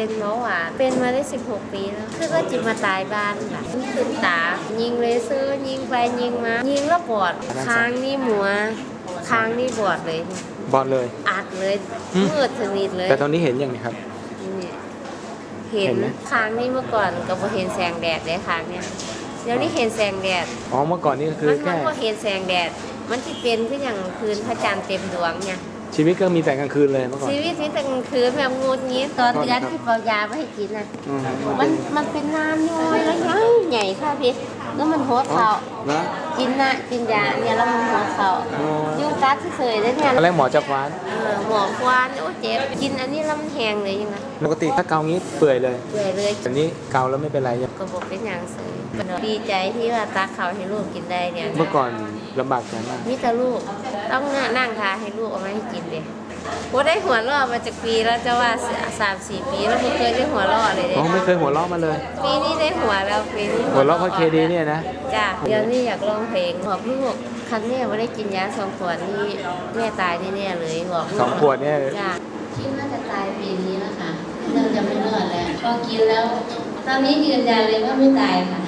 เป็นเบาหวาน เป็นมาได้ 16 ปีแล้ว คือก็จิมาตายบ้านค่ะขึ้นตา ยิงเลเซอร์ยิงไปยิงมา ยิงแล้วบอดค้างนี่หมัวค้างนี่บอดเลย บอดเลย อัดเลยอืมมืดสนิทเลย แต่ตอนนี้เห็นยังไงครับเนี่ยเห็นเห็นไหมค้างนี่เมื่อก่อนก็บ่เห็นแสงแดดเลยค้างเนี่ยเดี๋ยวนี้เห็นแสงแดด อ๋อ เมื่อก่อนนี่ก็คือมันแค่มันก็เห็นแสงแดด มันที่เป็นคืออย่างคืนพระจันทร์เต็มดวงเนี่ย ชีวิตก็มีแต่กลางคืนเลยเมื่อก่อนชีวิตที่แต่กลางคืนแบบงูงี้ตอนเดือนที่เปล่ายาไม่ให้กินน่ะอืมมันมันเป็นน้ำย้อยแล้วยังใหญ่ค่ะพี่แล้วมันหัวอ๋อเข่านะกินนะกินยาเนี่ยแล้วมันหัวเข่าอ๋อยุ่งกัดเฉยๆแล้วเนี่ยตอนแรกหมอจะคว้านเออหมอควานโอ้เจ็บกินอันนี้แล้วมันแหงเลยยังไงปกติถ้าเกางี้เปื่อยเลยเปื่อยเลยแต่นี้เกาแล้วไม่เป็นไรยังก็บอกเป็นอย่างเสยดีใจที่ว่าตาเขาให้ลูกกินได้เนี่ยเมื่อก่อนลำบากใจมากมีแต่ลูก ต้องนั่งทาให้ลูกเอามาให้กินเลยว่าได้หัวเราะมาจากปีแล้วจะว่าสามสี่ปีแล้วไม่เคยได้หัวเราะเลยเด้อ๋อไม่เคยหัวเราะมาเลย ปีนี้ได้หัวแล้วปีนี้หัวเราะเพราะเคดีเนี่ยนะจ้ะเดี๋ยวนี้อยากลองเพลงบอกลูกคันแม่ไม่ได้กินยาสองขวดนี่แม่ตายแน่ๆเลยบอกลูกสองขวดเนี่ยจ้ะคิดว่าจะตายปีนี้แล้วค่ะเริ่มจะไม่รอดแล้วพอกินแล้ว ตอนนี้ยืนยันเลยว่าไม่ตายค่ะ